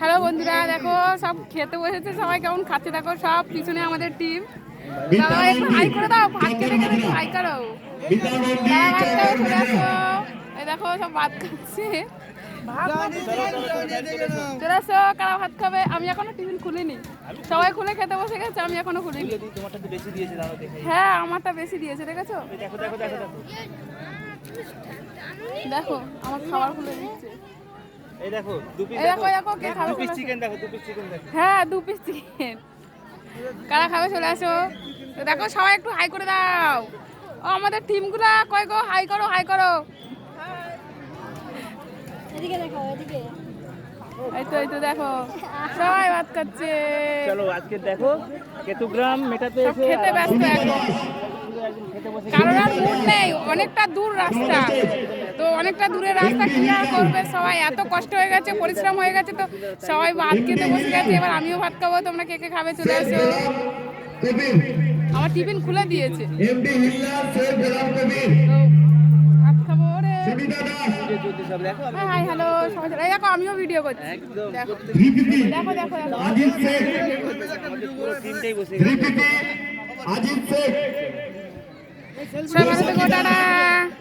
Hello বন্ধুরা, দেখো, সব খেতে বসেছে সবাই, কেমন খাচ্ছে? দেখো, সব পিছনে আমাদের টিম হাই করে দাও ভাত খেতে খেতে হাই করো। দেখো, সব ভাত খাচ্ছে। চলে আসো, কারা ভাত খাবে? আমি এখনও টিফিন খুলিনি। সবাই খুলে খেতে বসে গেছে, আমি এখনও খুলিনি। হ্যাঁ আমারটা বেশি দিয়েছে, দেখেছ? দেখো দেখো দেখো দেখো। দেখো, আমার খাবার খুলে দিচ্ছে। এই দেখো দু পিস দেখো, দেখো, কে খাবে দু পিস চলে আসো। চিকেন দেখো দু পিস চিকেন দেখো। হ্যাঁ দু পিস চিকেন কারা খাবে চলে আসো। তো দেখো সবাই একটু হাই করে দাও। ও আমাদের টিমগুলা কয় গো? হাই করো হাই করো। এদিকে দেখো এদিকে। এই তো এই তো দেখো সবাই ভাত খাচ্ছে। চলো আজকে দেখো কেতুগ্রাম মেটাতে এসে। খেতে ব্যস্ত এখন। আর মুড নেই অনেকটা দূর রাস্তা। তো অনেকটা দূরে রাস্তা ক্লিয়ার করবে। সবাই এত কষ্ট হয়ে গেছে পরিশ্রম হয়ে গেছে তো সবাই ভাত খেতে বসে গেছে। এবার আমিও ভাত খাব তোমরা কে কে খাবে চলে আসো। আমার টিফিন খুলে দিয়েছে। হাই হ্যালো সবাই দেখো আমিও ভিডিও করছি। একদম। দেখো। দেখো দেখো সবাই